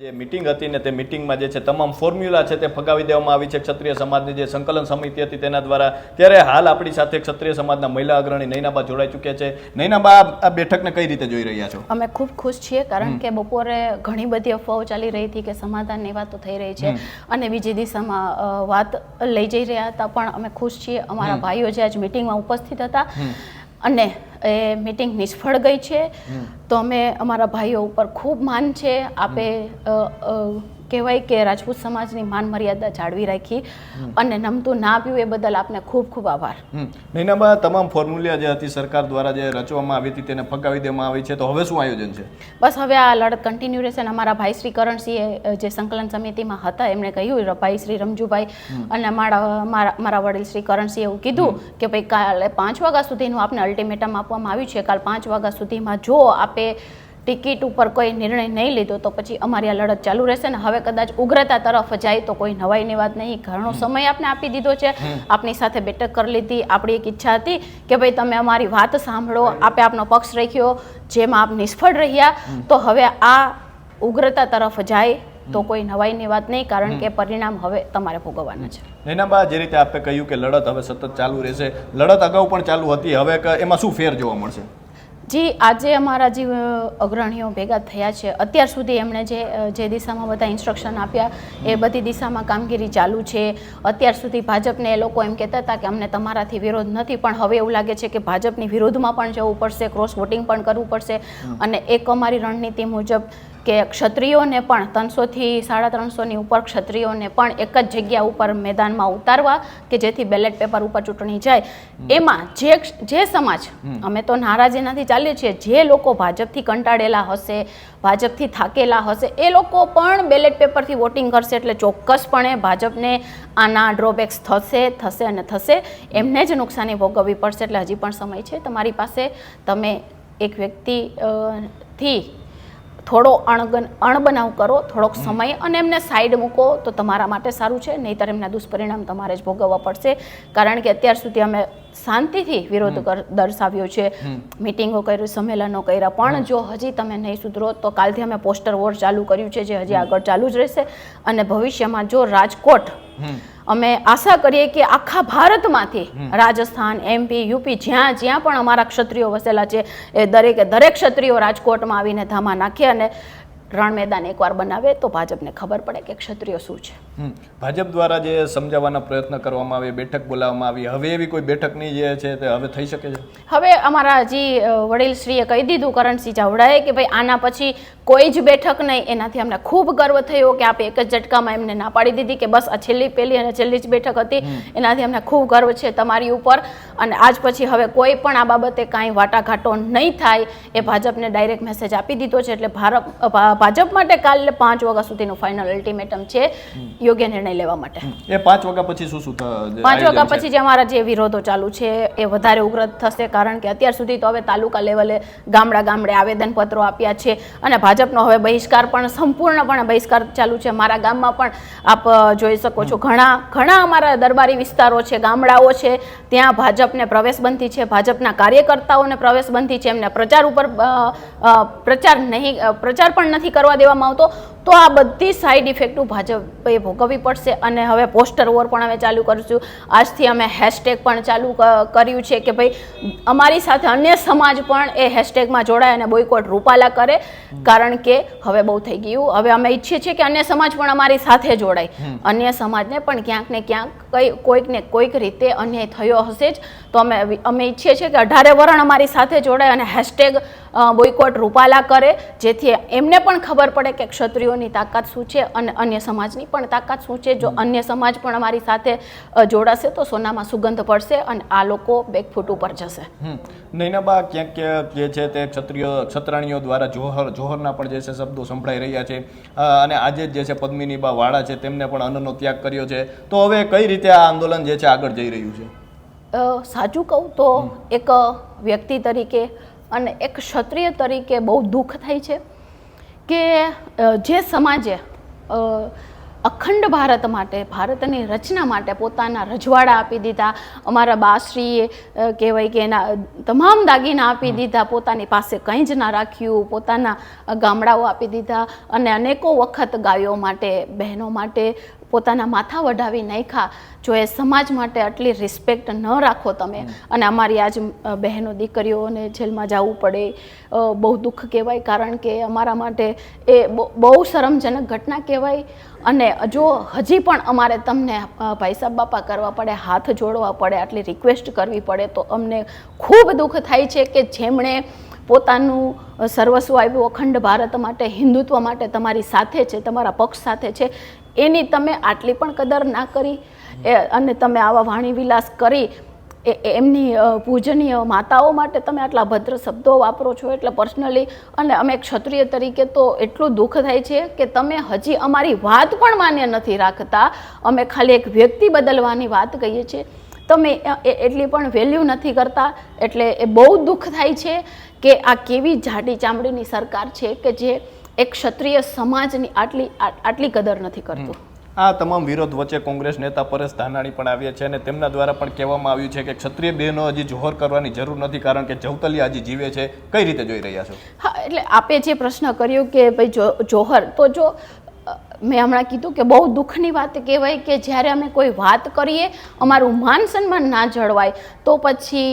જે મિટિંગ હતી ને તે મિટિંગમાં જે છે તમામ ફોર્મ્યુલા છે તે ફગાવી દેવામાં આવી છે. ક્ષત્રિય સમાજની જે સંકલન સમિતિ હતી તેના દ્વારા ત્યારે હાલ આપણી સાથે ક્ષત્રિય સમાજના મહિલા અગ્રણી નૈનાબા જોડાઈ ચૂક્યા છે. નૈનાબા આ- બેઠકને કઈ રીતે જોઈ રહ્યા છો? અમે ખૂબ ખુશ છીએ કારણ કે બપોરે ઘણી બધી અફવાઓ ચાલી રહી હતી કે સમાધાનની વાતો થઈ રહી છે અને બીજી દિશામાં વાત લઈ જઈ રહ્યા હતા પણ અમે ખુશ છીએ. અમારા ભાઈઓ જે આજ મિટિંગમાં ઉપસ્થિત હતા અને એ મિટિંગ નિષ્ફળ ગઈ છે. તો અમે અમારા ભાઈઓ ઉપર ખૂબ માન છે. આપે કહેવાય કે રાજપૂત સમાજની માન મર્યાદા જાળવી રાખી અને નમતું ના પીવું એ બદલ આપને ખૂબ ખૂબ આભાર. નૈનાબા તમામ ફોર્મ્યુલા જે હતી સરકાર દ્વારા જે રચવામાં આવી હતી તેને ફગાવી દેવામાં આવી છે. તો હવે શું આયોજન છે? બસ હવે આ લડત કન્ટિન્યુ રહેશે અને અમારા ભાઈ શ્રી કરણસિંહે જે સંકલન સમિતિમાં હતા એમણે કહ્યું ભાઈ શ્રી રમજુભાઈ. અને મારા મારા મારા વડીલ શ્રી કરણસિંહે એવું કીધું કે ભાઈ કાલે પાંચ વાગ્યા સુધીનું આપને અલ્ટિમેટમ આપવામાં આવ્યું છે. કાલ પાંચ વાગ્યા સુધીમાં જો આપે ટિકિટ ઉપર કોઈ નિર્ણય નહીં લીધો તો પછી અમારી આ લડત ચાલુ રહેશે ને હવે કદાચ ઉગ્રતા તરફ જાય તો કોઈ નવાઈની વાત નહીં. ઘણો સમય આપને આપી દીધો છે. આપની સાથે બેઠક કરી લીધી. આપણી એક ઈચ્છા હતી કે ભાઈ તમે અમારી વાત સાંભળો. આપે આપનો પક્ષ રાખ્યો જેમાં આપ નિષ્ફળ રહ્યા. તો હવે આ ઉગ્રતા તરફ જાય તો કોઈ નવાઈની વાત નહીં કારણ કે પરિણામ હવે તમારે ભોગવવાના છે. નૈનાબા જે રીતે આપે કહ્યું કે લડત હવે સતત ચાલુ રહેશે લડત અગાઉ પણ ચાલુ હતી. હવે એમાં શું ફેર જોવા મળશે? જી આજે અમારા જે અગ્રણીઓ ભેગા થયા છે અત્યાર સુધી એમણે જે જે દિશામાં બધા ઇન્સ્ટ્રક્શન આપ્યા એ બધી દિશામાં કામગીરી ચાલુ છે. અત્યાર સુધી ભાજપને એ લોકો એમ કહેતા હતા કે અમને તમારાથી વિરોધ નથી પણ હવે એવું લાગે છે કે ભાજપની વિરોધમાં પણ જવું પડશે ક્રોસ વોટિંગ પણ કરવું પડશે અને એક અમારી રણનીતિ મુજબ કે ક્ષત્રિયોને પણ ત્રણસોથી સાડા ત્રણસોની ઉપર ક્ષત્રિયોને પણ એક જ જગ્યા ઉપર મેદાનમાં ઉતારવા કે જેથી બેલેટ પેપર ઉપર ચૂંટણી જાય. એમાં જે જે સમાજ અમે તો નારાજી નથી ચાલીએ છીએ જે લોકો ભાજપથી કંટાળેલા હશે ભાજપથી થાકેલા હશે એ લોકો પણ બેલેટ પેપરથી વોટિંગ કરશે એટલે ચોક્કસપણે ભાજપને આના ડ્રોબેક્સ થશે થશે અને થશે. એમને જ નુકસાની ભોગવવી પડશે એટલે હજી પણ સમય છે. તમારી પાસે તમે એક વ્યક્તિ થી થોડો અણગન અણબનાવ કરો થોડોક સમય અને એમને સાઈડ મૂકો તો તમારા માટે સારું છે. નહીંતર એમના દુષ્પરિણામ તમારે જ ભોગવવા પડશે. કારણ કે અત્યાર સુધી અમે શાંતિથી વિરોધ દર્શાવ્યો છે. મિટિંગો કર્યું સંમેલનો કર્યા પણ જો હજી તમે નહીં સુધરો તો કાલથી અમે પોસ્ટર વોર ચાલુ કર્યું છે જે હજી આગળ ચાલુ જ રહેશે. અને ભવિષ્યમાં જો રાજકોટ અમે આશા કરીએ કે આખા ભારતમાંથી રાજસ્થાન એમપી યુપી જ્યાં જ્યાં પણ અમારા ક્ષત્રિયો વસેલા છે એ દરેકે દરેક ક્ષત્રિયો રાજકોટમાં આવીને ધામા નાખે અને રણ મેદાન એકવાર બનાવે તો ભાજપને ખબર પડે કે ક્ષત્રિયો શું છે. ભાજપ દ્વારા જે સમજાવવાના પ્રયત્ન કરવામાં આવે બેઠક બોલાવવામાં આવી હવે એવી કોઈ બેઠકની જે છે તે હવે થઈ શકે છે? હવે અમારા હજી વડીલ શ્રીએ કહી દીધું કરણસિંહ ચાવડાએ કે ભાઈ આના પછી કોઈ જ બેઠક નહીં. એનાથી અમને ખૂબ ગર્વ થયો કે આપે એક જ ઝટકામાં એમને ના પાડી દીધી કે બસ આ છેલ્લી પહેલી અને છેલ્લી જ બેઠક હતી. એનાથી અમને ખૂબ ગર્વ છે તમારી ઉપર. અને આજ પછી હવે કોઈ પણ આ બાબતે કાંઈ વાટાઘાટો નહીં થાય એ ભાજપને ડાયરેક્ટ મેસેજ આપી દીધો છે. એટલે ભારત ભાજપ માટે કાલે પાંચ વાગ્યા સુધીનું ફાઇનલ અલ્ટિમેટમ છે. યોગ્ય નિર્ણય લેવા માટે. એ પાંચ વાગ્યા પછી શું શું પાંચ વાગ્યા પછી જે અમારા જે વિરોધો ચાલુ છે એ વધારે ઉગ્ર થશે કારણ કે અત્યાર સુધી તો હવે તાલુકા લેવલે ગામડા ગામડે આવેદનપત્રો આપ્યા છે અને ભાજપનો હવે બહિષ્કાર પણ સંપૂર્ણપણે બહિષ્કાર ચાલુ છે. મારા ગામમાં પણ આપ જોઈ શકો છો ઘણા ઘણા અમારા દરબારી વિસ્તારો છે ગામડાઓ છે ત્યાં ભાજપને પ્રવેશબંધી છે ભાજપના કાર્યકર્તાઓને પ્રવેશબંધી છે એમને પ્રચાર ઉપર પ્રચાર નહીં પ્રચાર પણ નથી કરવા દેવામાં આવતો. તો આ બધી સાઈડ ઇફેક્ટો ભાજપે ભોગવવી પડશે અને હવે પોસ્ટર વોર પણ અમે ચાલુ કરીશું. આજથી અમે હેશટેગ પણ ચાલુ કર્યું છે કે ભાઈ અમારી સાથે અન્ય સમાજ પણ એ હેશટેગમાં જોડાય અને બોયકોટ રૂપાલા કરે. કારણ કે હવે બહુ થઈ ગયું. હવે અમે ઈચ્છીએ છીએ કે અન્ય સમાજ પણ અમારી સાથે જોડાય. અન્ય સમાજને પણ ક્યાંક ને ક્યાંક કઈ કોઈક ને કોઈક રીતે અન્યાય થયો હશે જ. તો અમે અમે ઈચ્છીએ છીએ કે અઢારે વરણ અમારી સાથે જોડાય અને હેશટેગ બોયકોટ રૂપાલા કરે. જેથી એમને પણ ખબર પડે કે ક્ષત્રિયોની તાકાત શું છે અને અન્ય સમાજની પણ તાકાત શું છે? જો અન્ય સમાજ પણ અમારી સાથે જોડાશે તો સોનામાં સુગંધ પડશે અને આ લોકો બેકફૂટ ઉપર જશે. નૈનાબા ક્યાંક ક્યાંક જે છે તે ક્ષત્રિય ક્ષત્રાણીઓ દ્વારા જોહર જોહરના પણ જે છે શબ્દો સંભળાઈ રહ્યા છે. અને આજે જ જે છે પદ્મિનીબા વાળા છે તેમને પણ અન્નનો ત્યાગ કર્યો છે. તો હવે કઈ રીતે આ આંદોલન જે છે આગળ જઈ રહ્યું છે? સાચું કહું તો એક વ્યક્તિ તરીકે અને એક ક્ષત્રિય તરીકે બહુ દુઃખ થાય છે. કે જે સમાજે અખંડ ભારત માટે ભારતની રચના માટે પોતાના રજવાડા આપી દીધા અમારા બાશ્રીએ કહેવાય કે એના તમામ દાગીના આપી દીધા પોતાની પાસે કંઈ જ ના રાખ્યું પોતાના ગામડાઓ આપી દીધા અને અનેકો વખત ગાયો માટે બહેનો માટે પોતાના માથા વઢાવી નાખ્યા. જો એ સમાજ માટે આટલી રિસ્પેક્ટ ન રાખો તમે અને અમારી આજ બહેનો દીકરીઓને જેલમાં જવું પડે બહુ દુઃખ કહેવાય કારણ કે અમારા માટે એ બહુ- શરમજનક ઘટના કહેવાય. અને જો હજી પણ અમારે તમને ભાઈસાબ બાપા કરવા પડે હાથ જોડવા પડે આટલી રિક્વેસ્ટ કરવી પડે તો અમને ખૂબ દુઃખ થાય છે કે જેમણે પોતાનું સર્વસ્વ આવ્યું અખંડ ભારત માટે હિન્દુત્વ માટે તમારી સાથે છે તમારા પક્ષ સાથે છે. એની તમે આટલી પણ કદર ના કરી અને તમે આવા વાણી વિલાસ કરી એમની પૂજનીય માતાઓ માટે તમે આટલા ભદ્ર શબ્દો વાપરો છો એટલે પર્સનલી અને અમે ક્ષત્રિય તરીકે તો એટલું દુઃખ થાય છે કે તમે હજી અમારી વાત પણ માન્ય નથી રાખતા. અમે ખાલી એક વ્યક્તિ બદલવાની વાત કહીએ છીએ. તમે એટલી પણ વેલ્યુ નથી કરતા એટલે એ બહુ દુઃખ થાય છે કે આ કેવી જાડી ચામડીની સરકાર છે કે જે એક ક્ષત્રિય સમાજની આટલી આટલી કદર નથી કરતું. આ તમામ વિરોધ વચ્ચે કોંગ્રેસ નેતા પરેશ ધાનાણી પણ આવ્યા છે અને તેમના દ્વારા પણ કહેવામાં આવ્યું છે કે ક્ષત્રિય બહેનો હજી જોહર કરવાની જરૂર નથી કારણ કે જવતલિયા હજી જીવે છે. કઈ રીતે જોઈ રહ્યા છો? હા એટલે આપે જે પ્રશ્ન કર્યો કે ભાઈ જોહર તો જો મેં હમણાં કીધું કે બહુ દુઃખની વાત કહેવાય કે જ્યારે અમે કોઈ વાત કરીએ અમારું માન સન્માન ના જળવાય તો પછી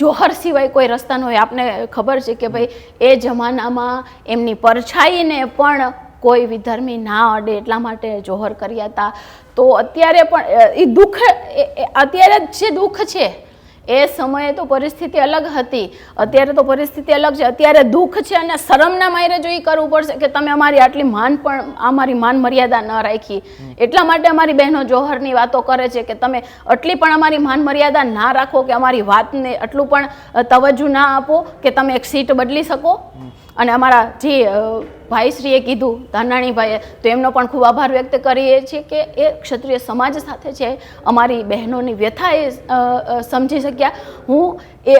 જોહર સિવાય કોઈ રસ્તા ન હોય. આપને ખબર છે કે ભાઈ, એ જમાનામાં એમની પરછાઈને પણ કોઈ વિધર્મી ના અડે એટલા માટે જોહર કર્યા હતા. તો અત્યારે પણ એ દુઃખ અત્યારે જે દુઃખ છે એ સમયે તો પરિસ્થિતિ અલગ હતી. અત્યારે તો પરિસ્થિતિ અલગ છે. અત્યારે દુઃખ છે અને શરમના માયરે જો એ કરવું પડશે કે તમે અમારી આટલી માન પણ અમારી માન મર્યાદા ન રાખી. એટલા માટે અમારી બહેનો જોહરની વાતો કરે છે કે તમે આટલી પણ અમારી માન મર્યાદા ના રાખો કે અમારી વાતને આટલું પણ તવજ્જુ ના આપો કે તમે એક સીટ બદલી શકો. અને અમારા જે ભાઈશ્રીએ કીધું ધાનાણીભાઈએ તો એમનો પણ ખૂબ આભાર વ્યક્ત કરીએ છીએ કે એ ક્ષત્રિય સમાજ સાથે છે. અમારી બહેનોની વ્યથા એ સમજી શક્યા. હું એ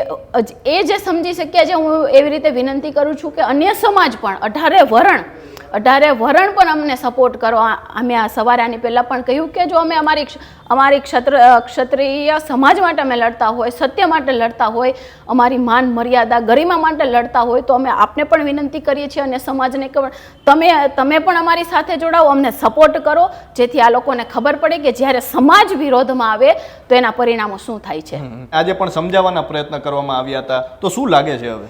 એ જે સમજી શક્યા છે. હું એવી રીતે વિનંતી કરું છું કે અન્ય સમાજ પણ, અઢારે વરણ અઢારે વરણ પણ અમને સપોર્ટ કરો. અમે આ સવારે આની પહેલાં પણ કહ્યું કે જો અમે અમારી અમારી ક્ષત્ર ક્ષત્રિય સમાજ માટે અમે લડતા હોય સત્ય માટે લડતા હોય અમારી માન મર્યાદા ગરિમા માટે લડતા હોય તો અમે આપને પણ વિનંતી કરીએ છીએ અને સમાજને પણ તમે તમે પણ અમારી સાથે જોડાઓ અમને સપોર્ટ કરો. જેથી આ લોકોને ખબર પડે કે જ્યારે સમાજ વિરોધમાં આવે તો એના પરિણામો શું થાય છે. આજે પણ સમજાવવાના પ્રયત્ન કરવામાં આવ્યા હતા. તો શું લાગે છે હવે?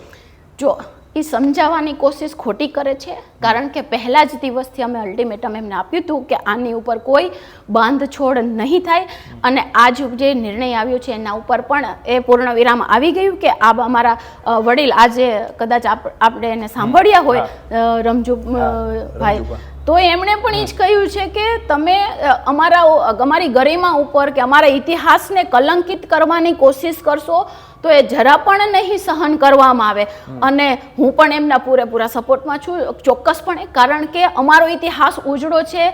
જો એ સમજાવવાની કોશિશ ખોટી કરે છે? કારણ કે પહેલા જ દિવસથી અમે અલ્ટિમેટમ એમને આપ્યું હતું કે આની ઉપર કોઈ બાંધછોડ નહીં થાય. અને આજ જે નિર્ણય આવ્યો છે એના ઉપર પણ એ પૂર્ણ વિરામ આવી ગયું કે આ અમારા વડીલ આજે કદાચ આપ- આપણે એને સાંભળ્યા હોય રમજુ ભાઈ. તો એમણે પણ એ જ કહ્યું છે કે તમે અમારા અમારી ગરિમા ઉપર કે અમારા ઇતિહાસને કલંકિત કરવાની કોશિશ કરશો તો એ જરા પણ નહીં સહન કરવામાં આવે. અને હું પણ એમના પૂરેપૂરા સપોર્ટમાં છું. ચોક્કસપણે કારણ કે અમારો ઇતિહાસ ઉજળો છે.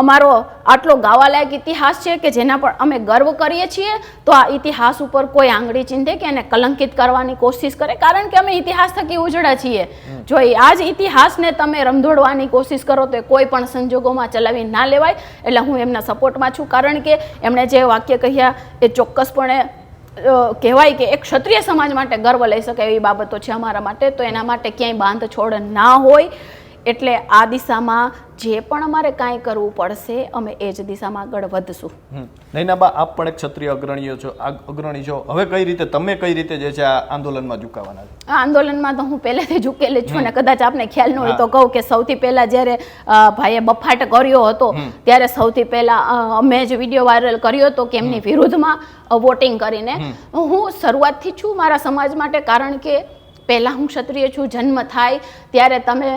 અમારો આટલો ગાવાલાયક ઇતિહાસ છે કે જેના પર અમે ગર્વ કરીએ છીએ. તો આ ઇતિહાસ ઉપર કોઈ આંગળી ચીંધે કે એને કલંકિત કરવાની કોશિશ કરે. કારણ કે અમે ઇતિહાસ થકી ઉજળા છીએ. જો આ જ ઇતિહાસને તમે રમધોડવાની કોશિશ કરો તો કોઈ પણ સંજોગોમાં ચલાવી ના લેવાય. એટલે હું એમના સપોર્ટમાં છું. કારણ કે એમણે જે વાક્ય કહ્યા એ ચોક્કસપણે કહેવાય કે એક ક્ષત્રિય સમાજ માટે ગર્વ લઈ શકે એવી બાબતો છે અમારા માટે, તો એના માટે ક્યાંય બાંધછોડ ના હોય. એટલે આ દિશામાં જે પણ અમારે કાંઈ કરવું પડશે અમે એ જ દિશામાં આગળ વધશું. નૈનાબા આપ પણ એક ક્ષત્રિય અગ્રણીઓ છો. આ અગ્રણી છો. હવે કઈ રીતે તમે કઈ રીતે જે છે આ આંદોલનમાં ઝુકાવાના છો? આ આંદોલનમાં તો હું પહેલેથી ઝૂકેલી છું ને કદાચ આપને ખ્યાલ ન હોય તો કહું કે સૌથી પહેલા જ્યારે ભાઈએ બફાટ કર્યો હતો ત્યારે સૌથી પહેલા અમે જ વીડિયો વાયરલ કર્યો હતો કે એમની વિરુદ્ધમાં વોટિંગ કરીને. હું શરૂઆતથી છું મારા સમાજ માટે કારણ કે પહેલાં હું ક્ષત્રિય છું જન્મ થાય ત્યારે તમે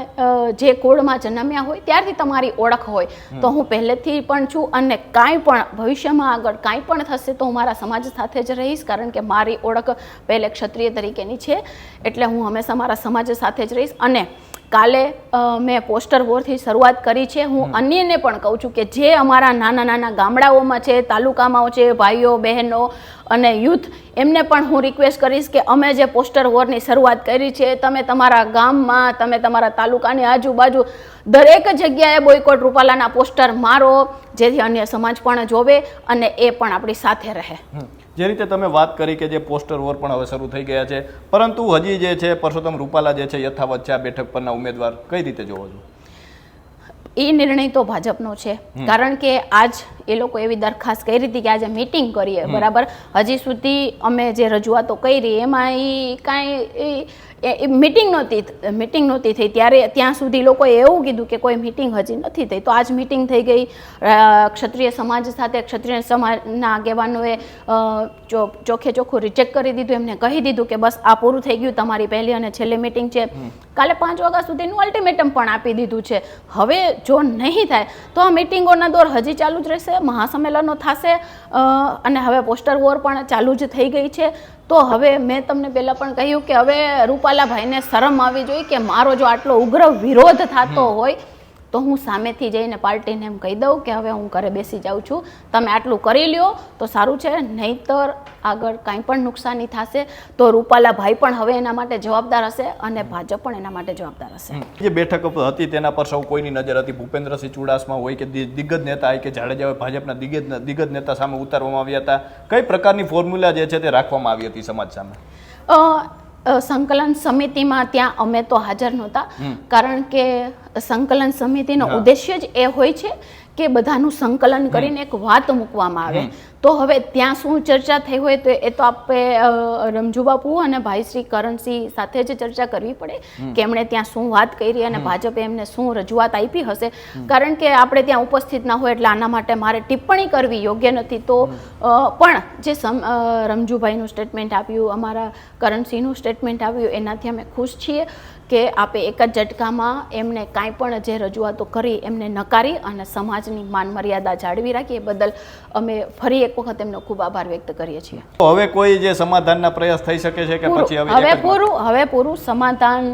જે કુળમાં જન્મ્યા હોય ત્યારથી તમારી ઓળખ હોય. તો હું પહેલેથી પણ છું અને કાંઈ પણ ભવિષ્યમાં આગળ કાંઈ પણ થશે તો હું મારા સમાજ સાથે જ રહીશ કારણ કે મારી ઓળખ પહેલે ક્ષત્રિય તરીકેની છે. એટલે હું હંમેશા મારા સમાજ સાથે જ રહીશ અને કાલે મેં પોસ્ટર વોરથી શરૂઆત કરી છે. હું અન્યને પણ કહું છું કે જે અમારા નાના નાના ગામડાઓમાં છે તાલુકામાં છે ભાઈઓ બહેનો અને યુથ એમને પણ હું રિક્વેસ્ટ કરીશ કે અમે જે પોસ્ટર વોરની શરૂઆત કરી છે તમે તમારા ગામમાં તમે તમારા તાલુકાની આજુબાજુ દરેક જગ્યાએ બોયકોટ રૂપાલાના પોસ્ટર મારો જેથી અન્ય સમાજ પણ જોવે અને એ પણ આપણી સાથે રહે. જે રીતે તમે વાત કરી કે જે પોસ્ટર વોર પણ હવે શરૂ થઈ ગયા છે પરંતુ હજી જે છે પરસોત્તમ રૂપાલા જે છે યથાવત છે આ બેઠક પરના ઉમેદવાર કઈ રીતે જોવો છો? એ નિર્ણય તો ભાજપનો છે કારણ કે આજ એ લોકો એવી દરખાસ્ત કરી હતી કે આજે મિટિંગ કરીએ. બરાબર? હજી સુધી અમે જે રજૂઆતો કરી એમાં એ કાંઈ મીટિંગ નહોતી મીટિંગ નહોતી થઈ. ત્યારે ત્યાં સુધી લોકોએ એવું કીધું કે કોઈ મીટિંગ હજી નથી થઈ. તો આજ મીટિંગ થઈ ગઈ. ક્ષત્રિય સમાજ સાથે ક્ષત્રિય સમાજના આગેવાનોએ ચોખે ચોખ્ખું રિજેક્ટ કરી દીધું. એમને કહી દીધું કે બસ આ પૂરું થઈ ગયું તમારી પહેલી અને છેલ્લી મીટિંગ છે. કાલે પાંચ વાગ્યા સુધીનું અલ્ટિમેટમ પણ આપી દીધું છે. હવે જો નહીં થાય તો આ મિટિંગોના દોર હજી ચાલુ જ રહેશે? મહાસંમેલનો થશે અને હવે પોસ્ટર વોર પણ ચાલુ જ થઈ ગઈ છે. તો હવે મેં તમને પહેલાં પણ કહ્યું કે હવે રૂપાલાભાઈને શરમ આવી જોઈએ કે મારો જો આટલો ઉગ્ર વિરોધ થતો હોય તો હું સામેથી જઈને પાર્ટીને એમ કહી દઉં કે હવે હું ઘરે બેસી જાઉં છું. તમે આટલું કરી લ્યો તો સારું છે નહીંતર આગળ કાંઈ પણ નુકસાની થશે તો રૂપાલાભાઈ પણ હવે એના માટે જવાબદાર હશે અને ભાજપ પણ એના માટે જવાબદાર હશે. જે બેઠક હતી તેના પર સૌ કોઈની નજર હતી. ભૂપેન્દ્રસિંહ ચુડાસમા હોય કે દિગ્ગજ નેતા હોય કે જાડેજા હોય ભાજપના દિગ્ગજ દિગ્ગજ નેતા સામે ઉતારવામાં આવ્યા હતા. કઈ પ્રકારની ફોર્મ્યુલા જે છે તે રાખવામાં આવી હતી સમાજ સામે? સંકલન સમિતિમાં ત્યાં અમે તો હાજર નહોતા. કારણ કે સંકલન સમિતિનો ઉદ્દેશ્ય જ એ હોય છે કે બધાનું સંકલન કરીને એક વાત મૂકવામાં આવે. તો હવે ત્યાં શું ચર્ચા થઈ હોય તો એ તો આપણે રમજુ બાપુ અને ભાઈ શ્રી કરણસિંહ સાથે જ ચર્ચા કરવી પડે કે એમણે ત્યાં શું વાત કરી અને ભાજપે એમને શું રજૂઆત આપી હશે. કારણ કે આપણે ત્યાં ઉપસ્થિત ના હોય એટલે આના માટે મારે ટિપ્પણી કરવી યોગ્ય નથી. તો પણ જે સમ રમજુભાઈનું સ્ટેટમેન્ટ આપ્યું અમારા કરણસિંહનું સ્ટેટમેન્ટ આવ્યું એનાથી અમે ખુશ છીએ કે આપે એક જ ઝટકામાં એમને કાંઈ પણ જે રજૂઆતો કરી એમને નકારી અને સમાજની માન મર્યાદા જાળવી રાખીએ બદલ અમે ફરી એક વખત એમનો ખૂબ આભાર વ્યક્ત કરીએ છીએ. હવે કોઈ જે સમાધાનના પ્રયાસ થઈ શકે છે કે પછી હવે પૂરું હવે પૂરું. સમાધાન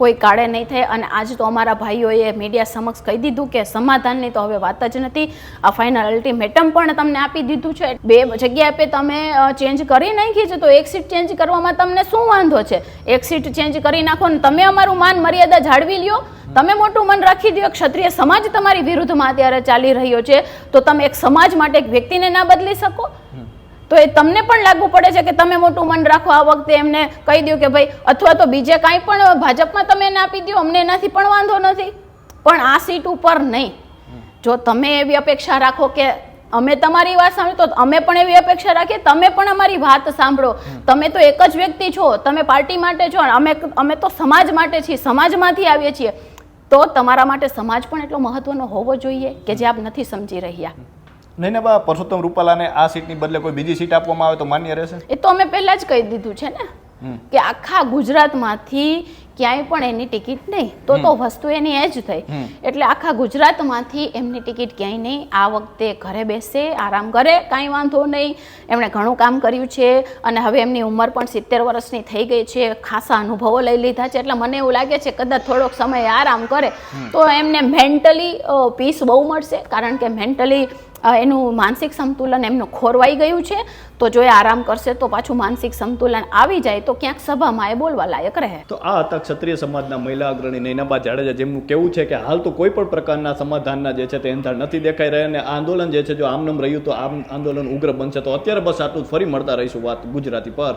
કોઈ કાળે નહીં થાય અને આજ તો અમારા ભાઈઓએ મીડિયા સમક્ષ કહી દીધું કે સમાધાનની તો હવે વાત જ નથી. આ ફાઇનલ અલ્ટિમેટમ પણ તમને આપી દીધું છે. બે જગ્યાએ પે તમે ચેન્જ કરી નાખી છે તો એક સીટ ચેન્જ કરવામાં તમને શું વાંધો છે? એક સીટ ચેન્જ કરી નાખો ને તમે અમારું માન મર્યાદા જાળવી લ્યો. તમે મોટું મન રાખી દો ક્ષત્રિય સમાજ તમારી વિરુદ્ધમાં અત્યારે ચાલી રહ્યો છે, તો તમે એક સમાજ માટે એક વ્યક્તિને ના બદલી શકો? તો એ તમને પણ લાગુ પડે છે કે તમે મોટું મન રાખો, આ વખતે એમને કહી દો કે ભાઈ, અથવા તો બીજે કાંઈ પણ ભાજપમાં તમે એને આપી દો અમને એનાથી પણ વાંધો નથી. પણ આ સીટ ઉપર નહીં. જો તમે એવી અપેક્ષા રાખો કે અમે તમારી વાત સાંભળો તો અમે પણ એવી અપેક્ષા રાખીએ, તમે પણ અમારી વાત સાંભળો. તમે તો એક જ વ્યક્તિ છો, તમે પાર્ટી માટે છો અમે અમે તો સમાજ માટે છીએ, સમાજમાંથી આવીએ છીએ. તો તમારા માટે સમાજ પણ એટલો મહત્વનો હોવો જોઈએ કે જે આપ નથી સમજી રહ્યા. નહીં ને બા પરસોત્તમ રૂપાલાને આ સીટની બદલે કોઈ બીજી સીટ આપવામાં આવે તો માન્ય રહેશે. એ તો અમે પહેલા જ કહી દીધું છે ને કે આખા ગુજરાતમાંથી ક્યાંય પણ એની ટિકિટ નહીં. તો તો વસ્તુ એની એ જ થઈ. એટલે આખા ગુજરાતમાંથી એમની ટિકિટ ક્યાંય નહીં. આ વખતે ઘરે બેસે આરામ કરે કાંઈ વાંધો નહીં. એમણે ઘણું કામ કર્યું છે અને હવે એમની ઉંમર પણ સિત્તેર વર્ષની થઈ ગઈ છે. ખાસા અનુભવો લઈ લીધા છે. એટલે મને એવું લાગે છે કદાચ થોડોક સમય આરામ કરે. તો એમને મેન્ટલી પીસ બહુ મળશે. કારણ કે મેન્ટલી એનું માનસિક સંતુલન એમનું ખોરવાઈ ગયું છે. તો જો એ આરામ કરશે તો પાછું માનસિક સંતુલન આવી જાય તો ક્યાંક સભામાં એ બોલવા લાયક રહે. તો આ હતા ક્ષત્રિય સમાજના મહિલા અગ્રણી નૈનાબા જાડેજા, જેમનું કેવું છે કે હાલ તો કોઈ પણ પ્રકારના સમાધાનના જે છે તે અંધાર નથી દેખાઈ રહ્યા અને આંદોલન જે છે જો આમનામ રહ્યું તો આમ આંદોલન ઉગ્ર બનશે. તો અત્યારે બસ આટલું ફરી મળતા રહીશું વાત ગુજરાતી પર.